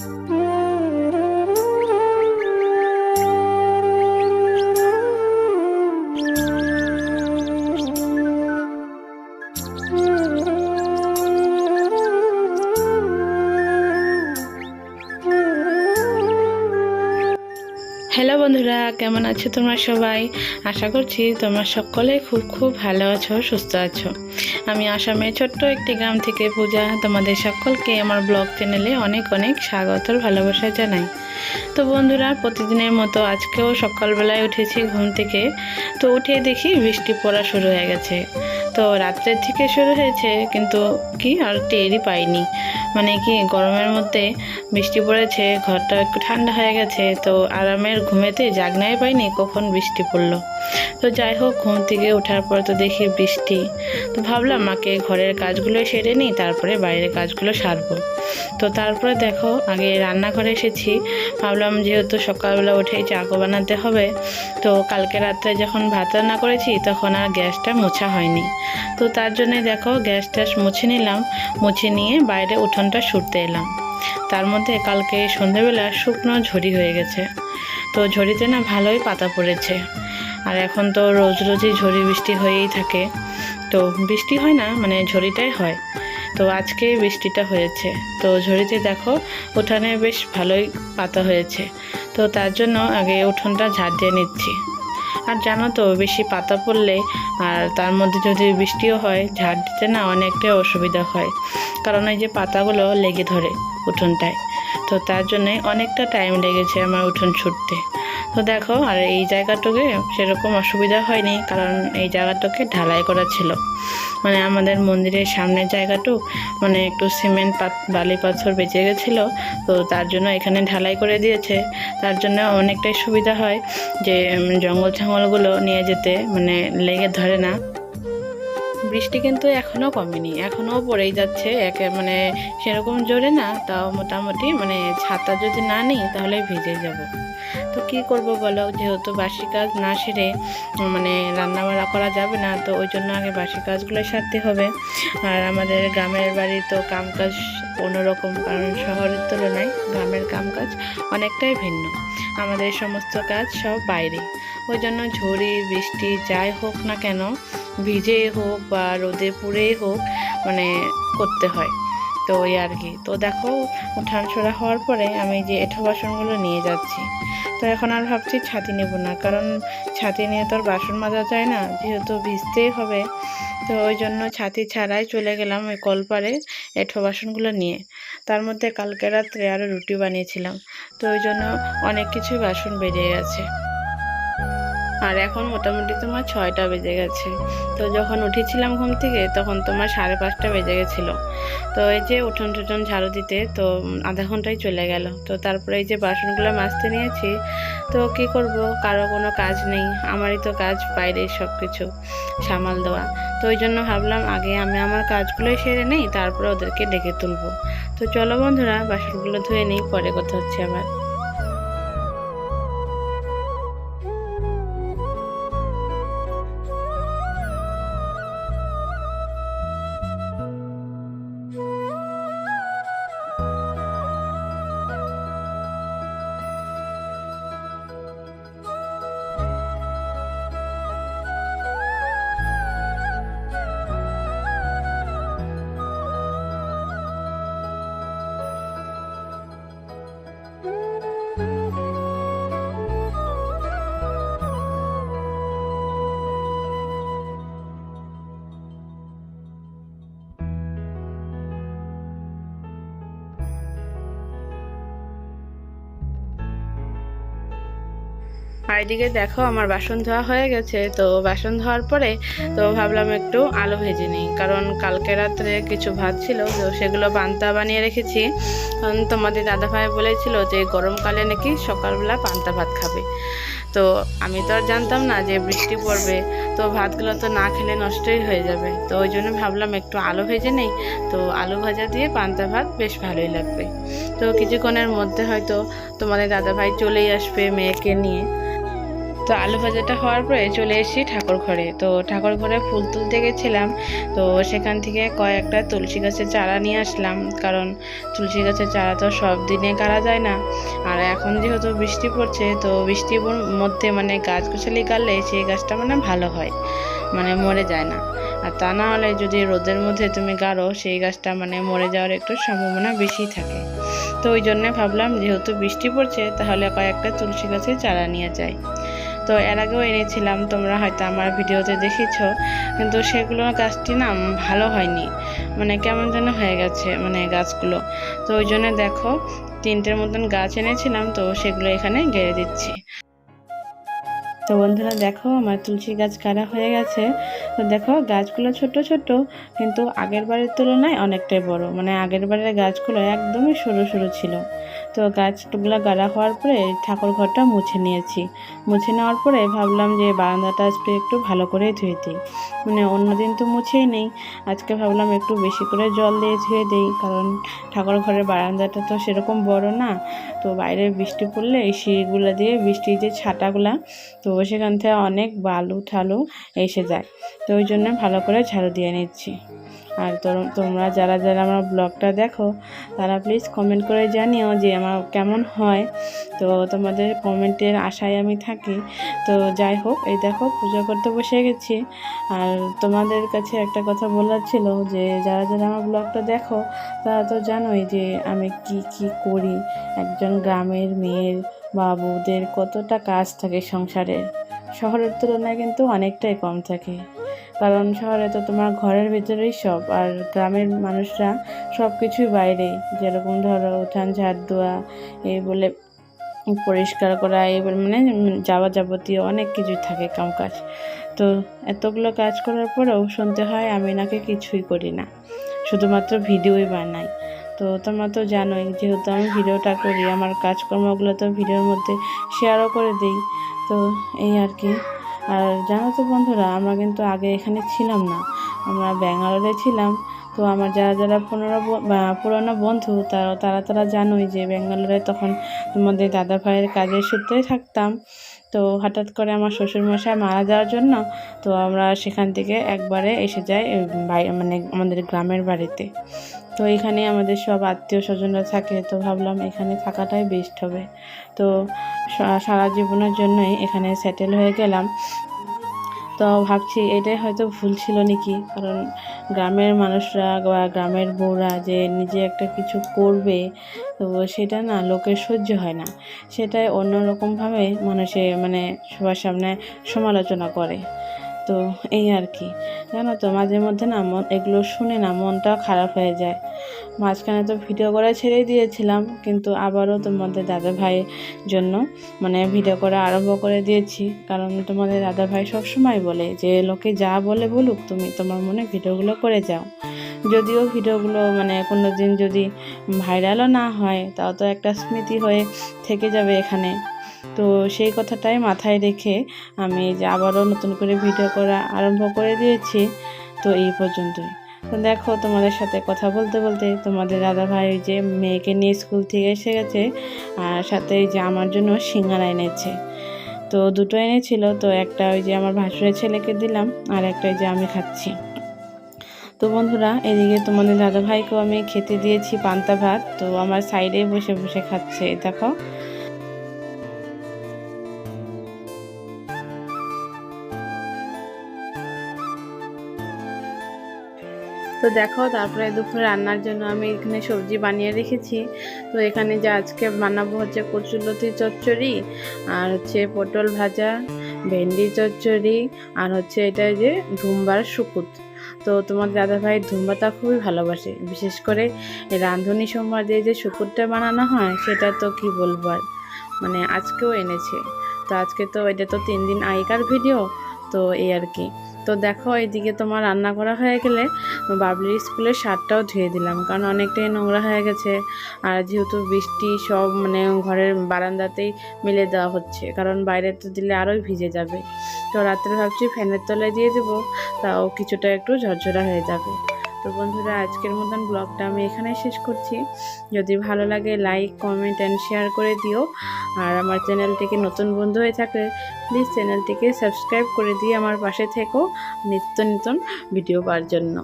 Mm-hmm. Hello বন্ধুরা, কেমন আছো তোমরা সবাই? আশা করছি তোমরা সকলে খুব খুব ভালো আছো, সুস্থ আছো। আমি আসামের ছোট্ট একটি গ্রাম থেকে পূজা তোমাদের সকলকে আমার ব্লগ চ্যানেলে অনেক অনেক স্বাগতর ভালোবাসা জানাই। তো বন্ধুরা, প্রতিদিনের মতো আজকেও সকালবেলায় উঠেছি ঘুম থেকে। তো উঠে দেখি বৃষ্টি পড়া শুরু হয়ে গেছে। তো রাত্রের থেকে শুরু হয়েছে, কিন্তু কি আর টেরই পাইনি। মানে কি গরমের মধ্যে বৃষ্টি পড়েছে, ঘরটা একটু ঠান্ডা হয়ে গেছে, তো আরামের ঘুমেতে জাগনাই পাইনি, কখন বৃষ্টি পড়ল। তো যাই হোক, ঘুম থেকে ওঠার পর তো দেখি বৃষ্টি। তো ভাবলাম, মাকে ঘরের কাজগুলো সেরে নিই, তারপরে বাইরের কাজগুলো সারবো। তো তারপরে দেখো, আগে রান্নাঘরে এসেছি। ভাবলাম যেহেতু সকালবেলা উঠেই চাকো বানাতে হবে, তো কালকে রাত্রে যখন ভাত রান্না করেছি, তখন আর গ্যাসটা মোছা হয়নি। তো তার জন্যে দেখো, গ্যাস ট্যাস মুছে নিলাম, মুছে নিয়ে বাইরে উঠোনটা শুটতে এলাম। তার মধ্যে কালকে সন্ধেবেলা শুকনো ঝড়ি হয়ে গেছে। তো ঝড়িতে না ভালোই পাতা পড়েছে। আর এখন তো রোজ রোজই ঝড়ি বৃষ্টি হয়েই থাকে। তো বৃষ্টি হয় না মানে ঝড়িটাই হয়। তো আজকে বৃষ্টিটা হয়েছে। তো ঝড়িতে দেখো, উঠানে বেশ ভালোই পাতা হয়েছে। তো তার জন্য আগে উঠোনটা ঝাড় দিয়ে নিচ্ছি। আর জানো তো, বেশি পাতা পড়লে আর তার মধ্যে যদি বৃষ্টিও হয়, ঝাড় দিতে না অনেকটাই অসুবিধা হয়। কারণ এই যে পাতাগুলো লেগে ধরে উঠোনটায়। তো তার জন্যে অনেকটা টাইম লেগেছে আমার উঠোন ছুটতে। তো দেখো, আর এই জায়গাটুকে সেরকম অসুবিধা হয়নি, কারণ এই জায়গাটাকে ঢালাই করা ছিল। মানে আমাদের মন্দিরের সামনের জায়গাটু মানে একটু সিমেন্ট পাত, বালি পাথর বেঁচে গেছিল, তো তার জন্য এখানে ঢালাই করে দিয়েছে। তার জন্য অনেকটাই সুবিধা হয় যে জঙ্গল ছাঙ্গলগুলো নিয়ে যেতে মানে লেগে ধরে না। বৃষ্টি কিন্তু এখনও কমেনি এখনও পড়েই যাচ্ছে, একে মানে সেরকম জোরে না, তাও মোটামুটি মানে ছাতা যদি না নিই, তাহলে ভিজে যাব। তো কি করব বলো? যেহেতু বাসি কাজ না সেরে মানে রান্না বান্না করা যাবে না, তো ওই জন্য আগে বাসি কাজগুলো সারতে হবে। আর আমাদের গ্রামের বাড়ি তো কামকাজ অন্যরকম, কারণ শহরের তুলনায় গ্রামের কামকাজ অনেকটাই ভিন্ন। আমাদের সমস্ত কাজ সব বাইরে। ওই জন্য ঝড়ি, বৃষ্টি যাই হোক না কেন, ভিজে হোক বা রোদে পুড়েই হোক মানে করতে হয়। তো ওই আর কি। তো দেখো, উঠান ছোড়া হওয়ার পরে আমি যে এঁঠো বাসনগুলো নিয়ে যাচ্ছি। তো এখন আর ভাবছি ছাতি নেব না, কারণ ছাতি নিয়ে তো আর বাসন মাজা যায় না, যেহেতু ভিজতেই হবে। তো ওই জন্য ছাতি ছাড়াই চলে গেলাম ওই কলপারে এঁঠো বাসনগুলো নিয়ে। তার মধ্যে কালকে রাত্রে আরও রুটি বানিয়েছিলাম। তো ওই জন্য অনেক কিছুই বাসন বেরিয়ে গেছে। আর এখন মোটামুটি তোমার ছয়টা বেজে গেছে। তো যখন উঠেছিলাম ঘুম থেকে, তখন তোমার সাড়ে পাঁচটা বেজে গেছিল। তো এই যে উঠোন টুঠোন ঝাড়ু দিতে, তো আধা ঘন্টায় চলে গেল। তো তারপরে এই যে বাসনগুলো মাজতে নিয়েছি, তো কি করব? কারও কোনো কাজ নেই। আমারই তো কাজ বাইরে সব কিছু সামাল দেওয়া। তো ওই জন্য ভাবলাম, আগে আমি আমার কাজগুলোই সেরে নেই, তারপরে ওদেরকে ডেকে তুলবো। তো চলো বন্ধুরা, বাসনগুলো ধুয়ে নিই, পরে কথা হচ্ছে আবার। এদিকে দেখো, আমার বাসন ধোয়া হয়ে গেছে। তো বাসন ধোয়ার পরে তো ভাবলাম একটু আলু ভেজে নিই। কারণ কালকে রাত্রে কিছু ভাত ছিল, তো সেগুলো পান্তা বানিয়ে রেখেছি। কারণ তোমাদের দাদাভাই বলেছিল যে গরমকালে নাকি সকালবেলা পান্তা ভাত খাবে। তো আমি তো আর জানতাম না যে বৃষ্টি পড়বে, তো ভাতগুলো তো না খেলে নষ্টই হয়ে যাবে। তো ওই জন্য ভাবলাম একটু আলু ভেজে নেই। তো আলু ভাজা দিয়ে পান্তা ভাত বেশ ভালোই লাগবে। তো কিছুক্ষণের মধ্যে হয়তো তোমাদের দাদাভাই চলেই আসবে মেয়েকে নিয়ে। তো আলু ভাজাটা হওয়ার পরে চলে এসেছি ঠাকুর ঘরে। তো ঠাকুর ঘরে ফুল তুলতে গেছিলাম। তো সেখান থেকে কয়েকটা তুলসী গাছের চারা নিয়ে আসলাম। কারণ তুলসী গাছের চারা তো সব দিনে কারা যায় না। আর এখন যেহেতু বৃষ্টি পড়ছে, তো বৃষ্টির মধ্যে মানে গাছ গোছালি কাটলে সেই গাছটা মানে ভালো হয়। মানে মরে যায় না। আর তা না হলে যদি রোদের মধ্যে তুমি গাড়ো, সেই গাছটা মানে মরে যাওয়ার একটু সম্ভাবনা বেশি থাকে। তো ওই জন্যে ভাবলাম, যেহেতু বৃষ্টি পড়ছে, তাহলে কয়েকটা তুলসী গাছের চারা নিয়ে যাই। তো এর আগেও এনেছিলাম, তোমরা হয়তো আমার ভিডিওতে দেখেছ, কিন্তু সেগুলো গাছটি না ভালো হয়নি। মানে কেমন যেন হয়ে গেছে মানে গাছগুলো। তো ওই জন্য দেখো, তিনটের মতন গাছ এনেছিলাম, তো সেগুলো এখানে গেড়ে দিচ্ছি। তো বন্ধুরা দেখো, আমার তুলসী গাছ কাটা হয়ে গেছে। তো দেখো, গাছগুলো ছোট ছোট, কিন্তু আগের বারের তুলনায় অনেকটাই বড়। মানে আগের বারের গাছগুলো একদমই সরু সরু ছিল। তো গাছগুলো গাড়া হওয়ার পরে ঠাকুর ঘরটা মুছে নিয়েছি। মুছে নেওয়ার পরে ভাবলাম যে বারান্দাটা আজকে একটু ভালো করে ধুয়ে দিই। মানে অন্যদিন তো মুছেই নেই। আজকে ভাবলাম একটু বেশি করে জল দিয়ে ধুয়ে দিই, কারণ ঠাকুর ঘরের বারান্দাটা তো সেরকম বড় না। তো বাইরে বৃষ্টি পড়লে এই সিঁড়িগুলো দিয়ে বৃষ্টির যে ছাটাগুলা তো সেখান থেকে অনেক বালু ঠালু এসে যায়। তো ওই জন্য ভালো করে ঝাড়ু দিয়ে নিচ্ছি। আর তোমরা যারা যারা আমার ব্লগটা দেখো, তারা প্লিজ কমেন্ট করে জানিও যে আমার কেমন হয়। তো তোমাদের কমেন্টের আশায় আমি থাকি। তো যাই হোক, এই দেখো, পুজো করতে বসে গেছি। আর তোমাদের কাছে একটা কথা বলার ছিল যে, যারা যারা আমার ব্লগটা দেখো, তারা তো জানোই যে আমি কি কি করি। একজন গ্রামের মেয়ের বা বউদের কতটা কাজ থাকে সংসারের শহরের তুলনায় কিন্তু অনেকটাই কম থাকে। কারণ শহরে তো তোমার ঘরের ভিতরেই সব, আর গ্রামের মানুষরা সব কিছুই বাইরে। যেরকম ধরো উঠান ঝাড় দেওয়া এই বলে পরিষ্কার করা এই মানে যাওয়া যাবতীয় অনেক কিছুই থাকে কাজ তো এতগুলো কাজ করার পরেও শুনতে হয় আমি নাকি কিছুই করি না, শুধুমাত্র ভিডিওই বানাই। তো তোমরা তো জানোই, যেহেতু আমি ভিডিওটা করি, আমার কাজকর্মগুলো তো ভিডিওর মধ্যে শেয়ারও করে দিই। তো এই আর কি। আর জানো তো বন্ধুরা, আমরা কিন্তু আগে এখানে ছিলাম না। আমরা ব্যাঙ্গালোরে ছিলাম। তো আমার যারা যারা পুনরা পুরনো বন্ধু, তারা তারা তারা জানোই যে ব্যাঙ্গালোরে তখন তোমাদের দাদা ভাইয়ের কাজের সূত্রেই থাকতাম। তো হঠাৎ করে আমার শ্বশুরমশাই মারা যাওয়ার জন্য, তো আমরা সেখান থেকে একবারে এসে যাই মানে আমাদের গ্রামের বাড়িতে। তো এখানে আমাদের সব আত্মীয় স্বজনরা থাকে, তো ভাবলাম এখানে থাকাটাই বেস্ট হবে। তো সারা জীবনের জন্যই এখানে সেটেল হয়ে গেলাম। তো ভাবছি এটাই হয়তো ভুল ছিল নাকি? কারণ গ্রামের মানুষরা বা গ্রামের বউরা যে নিজে একটা কিছু করবে, তো সেটা না লোকের সহ্য হয় না। সেটাই অন্যরকমভাবে মানুষে মানে সবার সামনে সমালোচনা করে। তো এই আর কি। জানো তো, মাঝে মধ্যে না মন এগুলো শুনে না মনটাও খারাপ হয়ে যায়। মাঝখানে তো ভিডিও করা ছেড়েই দিয়েছিলাম, কিন্তু আবারও তোমাদের দাদা ভাইয়ের জন্য মানে ভিডিও করা আরম্ভ করে দিয়েছি। কারণ তোমাদের দাদা ভাই সবসময় বলে যে, লোকে যা বলে বলুক, তুমি তোমার মনে ভিডিওগুলো করে যাও। যদিও ভিডিওগুলো মানে কোনো দিন যদি ভাইরালও না হয়, তাও তো একটা স্মৃতি হয়ে থেকে যাবে এখানে। তো সেই কথাটাই মাথায় রেখে আমি যে আবারও নতুন করে ভিডিও করা আরম্ভ করে দিয়েছি, তো এই পর্যন্তই। তো দেখো তোমাদের সাথে কথা বলতে বলতে তোমাদের দাদা ভাই ওই যে মেয়েকে নিয়ে স্কুল থেকে এসে গেছে, আর সাথে যে আমার জন্য সিঙ্গারা এনেছে। তো দুটো এনেছিল, তো একটা ওই যে আমার ভাসুরের ছেলেকে দিলাম, আর একটা যে আমি খাচ্ছি। তো বন্ধুরা, এদিকে তোমাদের দাদা ভাইকেও আমি খেতে দিয়েছি পান্তা ভাত, তো আমার সাইডে বসে বসে খাচ্ছে, দেখো। তো দেখো, তারপরে দুপুরে রান্নার জন্য আমি এখানে সবজি বানিয়ে রেখেছি। তো এখানে যে আজকে বানাবো হচ্ছে কচুলতি চচ্চড়ি, আর হচ্ছে পটল ভাজা, ভেন্ডি চচ্চড়ি, আর হচ্ছে এটা যে ধুমবার সুকুত। তো তোমার দাদাভাই ধুম্বাটা খুবই ভালোবাসে। বিশেষ করে রাঁধুনি সোমবার যে শুকুরটা বানানো হয়, সেটা তো কি বলব আর মানে আজকেও এনেছে। তো আজকে তো, এটা তো তিন দিন আগেকার ভিডিও তো এই আর কি। তো দেখো এইদিকে তোমার রান্না করা হয়ে গেলে বাবলির স্কুলের শার্টটাও ধুয়ে দিলাম, কারণ অনেকটাই নোংরা হয়ে গেছে। আর যেহেতু বৃষ্টি সব মানে ঘরের বারান্দাতেই মেলে দেওয়া হচ্ছে, কারণ বাইরে তো দিলে আরও ভিজে যাবে। তো রাত্রে ভাবছি ফ্যানের তলায় দিয়ে দেবো, তাও কিছুটা একটু ঝরঝরা হয়ে যাবে। তো বন্ধুরা, আজকের মতন ব্লগটা আমি এখানে শেষ করছি। যদি ভালো লাগে লাইক কমেন্ট অ্যান্ড শেয়ার করে দিও। আর আমার চ্যানেলটিকে নতুন বন্ধু হয়ে থাকলে প্লিজ চ্যানেলটিকে সাবস্ক্রাইব করে দিয়ে আমার পাশে থেকো নিত্য নতুন ভিডিও পাওয়ার জন্য।